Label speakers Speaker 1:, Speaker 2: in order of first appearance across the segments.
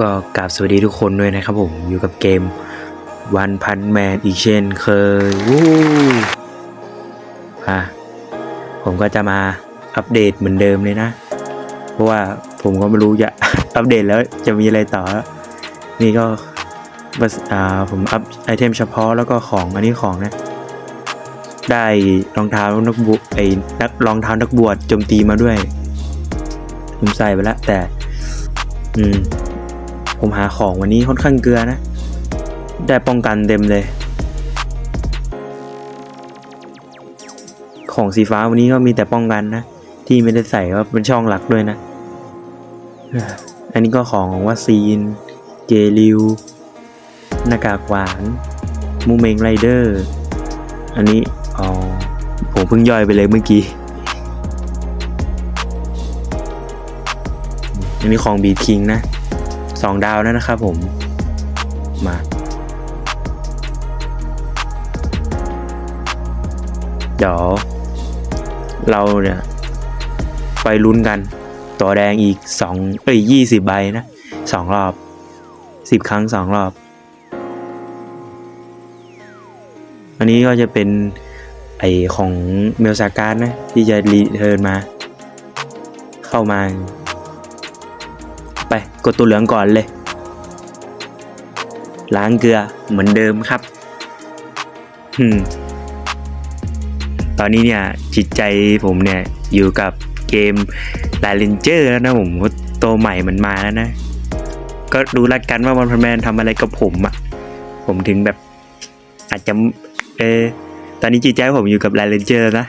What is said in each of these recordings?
Speaker 1: ก็กราบสวัสดีทุกคนด้วยนะครับผม อยู่กับเกมวันพันแมนอีกเช่นเคยวู้อะผมก็จะมาอัปเดตเหมือนเดิมเลยนะ เพราะว่าผมก็ไม่รู้จะอัปเดตแล้วจะมีอะไรต่อ นี่ก็อ่าผมอัพไอเทมเฉพาะแล้วก็ของอันนี้ของนะ ได้รองเท้านักบวชไอ้นักรองเท้านักบวชโจมตีมาด้วยผมใส่ไปแล้วแต่ อืม ผมหาของวันนี้ค่อนข้างเกลือนะ ได้ป้องกันเต็มเลย ของสีฟ้าวันนี้ก็มีแต่ป้องกันนะ ที่ไม่ได้ใส่ก็เป็นช่องหลักด้วยนะ อันนี้ก็ของของวัคซีน เจลิวหน้ากากหวานมูเมงไรเดอร์ อันนี้อ๋อผมเพิ่งย่อยไปเลยเมื่อกี้ อันนี้ของบีคิงนะ สองดาวแล้วนะครับผมมาเดี๋ยวเราเนี่ย ไปลุ้นกัน ตัวแดงอีกสองเอ้ยยี่สิบใบนะสองรอบสิบครั้งสองรอบ อันนี้ก็จะเป็นไอของเมลซาการ์ดนะ ที่จะรีเทิร์นมา เข้ามา ไปกดตัวเหลืองก่อนเลย ล้างเกลือเหมือนเดิมครับอืมตอนนี้เนี่ยจิตใจผมเนี่ยอยู่กับเกมลาเลนเจอร์แล้วนะผมตัวใหม่มันมาแล้วนะ ก็ดูรัดกันว่าวันพันแมนทำอะไรกับผมอะ่ะผมถึงแบบอาจจะเออตอนนี้จิตใจผมอยู่กับลาเลนเจอร์นะ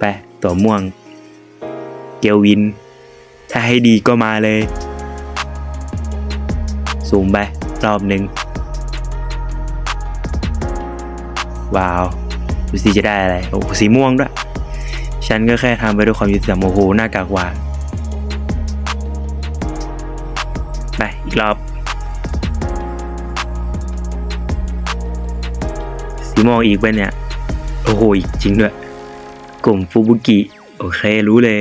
Speaker 1: ไป ตัวม่วง เกลวิน ถ้าให้ดีก็มาเลย สูงไป รอบหนึ่งว้าว ดูสิจะได้อะไร โอ้สีม่วงด้วย ฉันก็แค่ทำไปด้วยความยุติธรรมโอ้โหหน้ากากหวานไป อีกรอบ สีม่วงอีกไปเนี่ย โอ้โห อีกจริงด้วย กลุ่มฟูบุกิ โอเค รู้เลย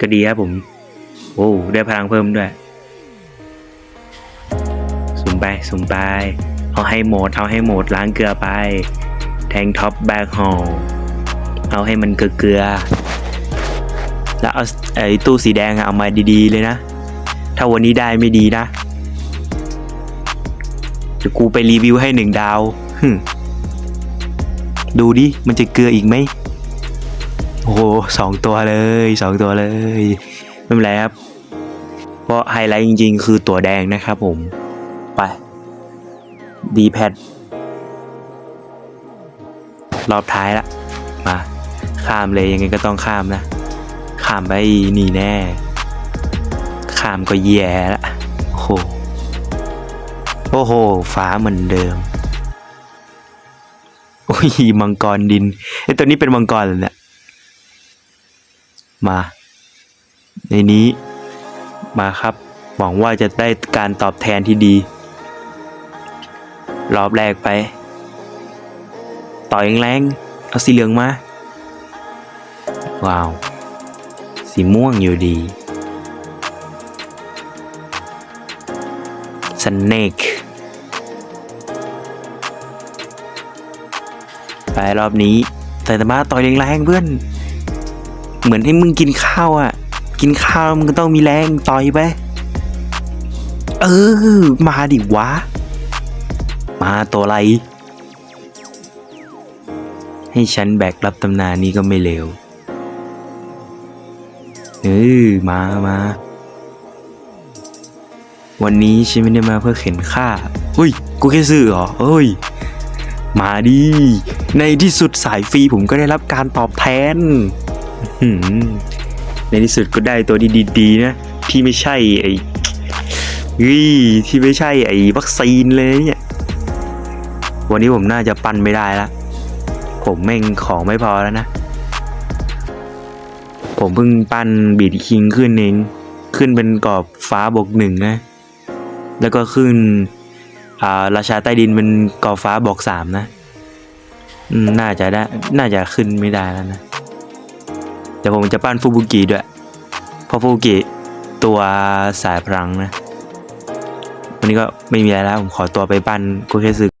Speaker 1: ก็ดีครับผม โอ้ ได้พลังเพิ่มด้วย สุ่มไป สุ่มไป เอาให้หมด เอาให้หมด ล้างเกลือไป แทงท็อปแบกฮอลเอาให้มันเกลือ แล้วเอาไอ้ตู้สีแดงเอามาดีๆเลยนะ ถ้าวันนี้ได้ไม่ดีนะเดี๋ยวกูไปรีวิวให้หนึ่งดาว ดูดิ มันจะเกลืออีกไหม โอ้โหสองตัวเลยสองตัวเลยไม่เป็นไรครับ เพราะไฮไลท์จริง ๆ คือตัวแดงนะครับผม ไปดีแพดรอบท้ายละ มา ข้ามเลยยังไงก็ต้องข้ามนะ ข้ามไปนี่แน่ ข้ามก็แย่ละโอ้โหโอ้โห ฟ้าเหมือนเดิม โอ้ยมังกรดินไอตัวนี้เป็นมังกรเหรอเนี่ย มา ในนี้มาครับ หวังว่าจะได้การตอบแทนที่ดี รอบแรกไป ต่อยแรงๆเอาสีเหลืองมา ว้าว สีม่วงอยู่ดีสเนกไปรอบนี้แต่มาต่อยแรงๆเพื่อน เหมือนให้มึงกินข้าวอะ กินข้าวมึงก็ต้องมีแรงต่อยไปเออ มาดิวะ มาตัวอะไร ให้ฉันแบกรับตำนานนี้ก็ไม่เลวเออมามาวันนี้ฉันไม่ได้มาเพื่อเข็นค่าเฮ้ย กูแค่ซื้อเหรอเฮ้ย มาดิ ในที่สุดสายฟรีผมก็ได้รับการตอบแทน ในที่สุดก็ได้ตัวดีๆนะที่ไม่ใช่ไอ้เฮ้ยที่ไม่ใช่ไอ้วัคซีนเลยเนี่ย วันนี้ผมน่าจะปั้นไม่ได้ละ ผมแม่งของไม่พอแล้วนะ ผมเพิ่งปั้นบีดคิงขึ้นเองขึ้นเป็นกรอบฟ้าบวกหนึ่งนะ แล้วก็ขึ้นอ่าราชาใต้ดินเป็นกรอบฟ้าบวกสามนะ น่าจะได้ น่าจะขึ้นไม่ได้แล้วนะ เดี๋ยวผมจะปั้นฟูบุกิด้วย เพราะฟูบุกิตัวสายพลังนะ วันนี้ก็ไม่มีอะไรแล้ว ผมขอตัวไปปั้นโกเคสึ